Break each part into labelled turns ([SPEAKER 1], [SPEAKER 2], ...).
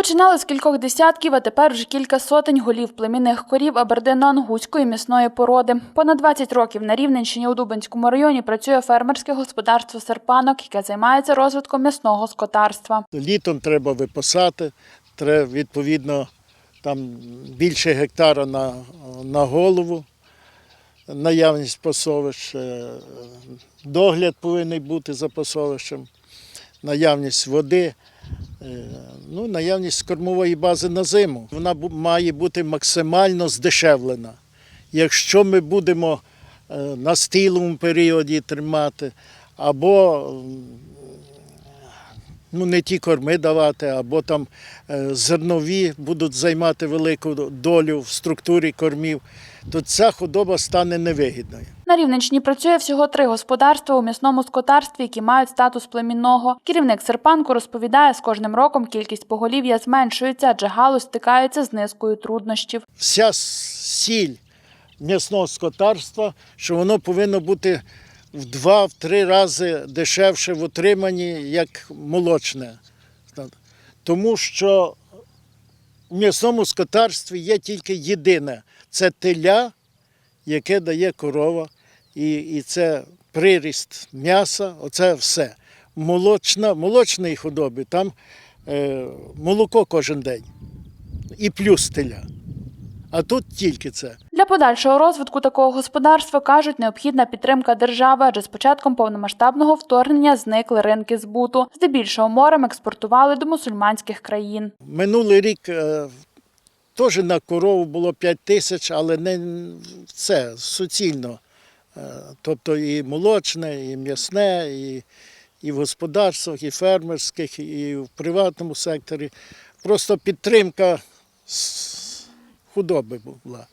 [SPEAKER 1] Починали з кількох десятків, а тепер вже кілька сотень голів племінних корів абердино-ангузької м'ясної породи. Понад 20 років на Рівненщині у Дубинському районі працює фермерське господарство Серпанок, яке займається розвитком м'ясного скотарства.
[SPEAKER 2] Літом треба випасати, треба відповідно там більше гектара на, на голову, наявність пасовищ, е, догляд повинен бути за пасовищем, наявність води, е, ну, наявність кормової бази на зиму. Вона має бути максимально здешевлена. Якщо ми будемо е, на стілому періоді тримати, або ну, не ті корми давати, або там е, зернові будуть займати велику долю в структурі кормів, то ця худоба стане невигідною.
[SPEAKER 1] На Рівненщині працює всього три господарства у м'ясному скотарстві, які мають статус племінного. Керівник Серпанку розповідає, з кожним роком кількість поголів'я зменшується, адже галузь стикається з низкою труднощів.
[SPEAKER 2] Вся сіль м'ясного скотарства, що воно повинно бути в два-три рази дешевше в отриманні, як молочне. Тому що в м'ясному скотарстві є тільки єдине це теля, яке дає корова, і, і це приріст м'яса, оце все. Молочна, молочної худоби, там е, молоко кожен день і плюс теля. А тут тільки це.
[SPEAKER 1] Для подальшого розвитку такого господарства кажуть, необхідна підтримка держави, адже з початком повномасштабного вторгнення зникли ринки збуту. Здебільшого морем експортували до мусульманських країн.
[SPEAKER 2] Минулий рік е, теж на корову було 5 тисяч, але не це суцільно. Е, тобто і молочне, і м'ясне, і, і в господарствах, і фермерських, і в приватному секторі. Просто підтримка худоби була,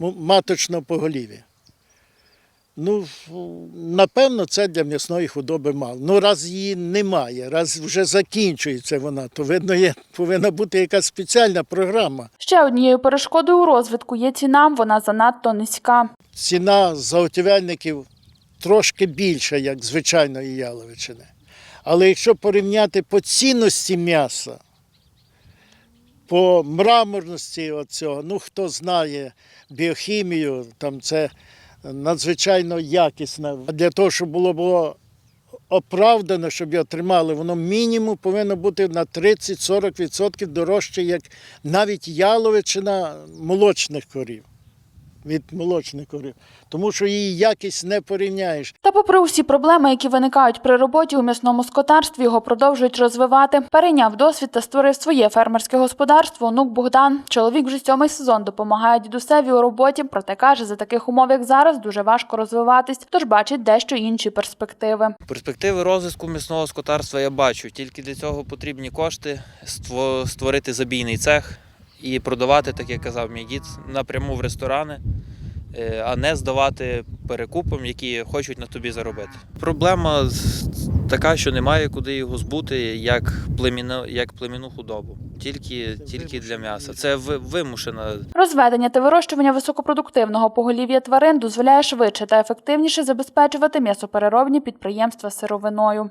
[SPEAKER 2] м- маточного поголів'я. Ну, напевно, це для м'ясної худоби мало. Ну, раз її немає, раз вже закінчується вона, то видно, є, повинна бути якась спеціальна програма.
[SPEAKER 1] Ще однією перешкодою у розвитку є ціна, вона занадто низька.
[SPEAKER 2] Ціна заготівельників трошки більша, як звичайної яловичини. Але якщо порівняти по цінності м'яса, по мраморності оцього, ну хто знає біохімію, там це надзвичайно якісне. Для того, щоб було, було оправдано, щоб його тримали, воно мінімум повинно бути на 30-40% дорожче, як навіть яловичина молочних корів. Від молочних корів. Тому що її якість не порівняєш.
[SPEAKER 1] Та попри усі проблеми, які виникають при роботі у м'ясному скотарстві, його продовжують розвивати. Перейняв досвід та створив своє фермерське господарство онук Богдан. Чоловік вже сьомий сезон допомагає дідусеві у роботі, проте каже, за таких умов, як зараз, дуже важко розвиватись, тож бачить дещо інші перспективи.
[SPEAKER 3] Перспективи розвитку м'ясного скотарства я бачу. Тільки для цього потрібні кошти, створити забійний цех і продавати, так як казав мій дід, напряму в ресторани, е, а не здавати перекупам, які хочуть на тобі заробити. Проблема з- така, що немає куди його збути, як племіну, як племінну худобу. Тільки, тільки для м'яса. Це ви- вимушена
[SPEAKER 1] Розведення та вирощування високопродуктивного поголів'я тварин дозволяє швидше та ефективніше забезпечувати м'ясопереробні підприємства сировиною.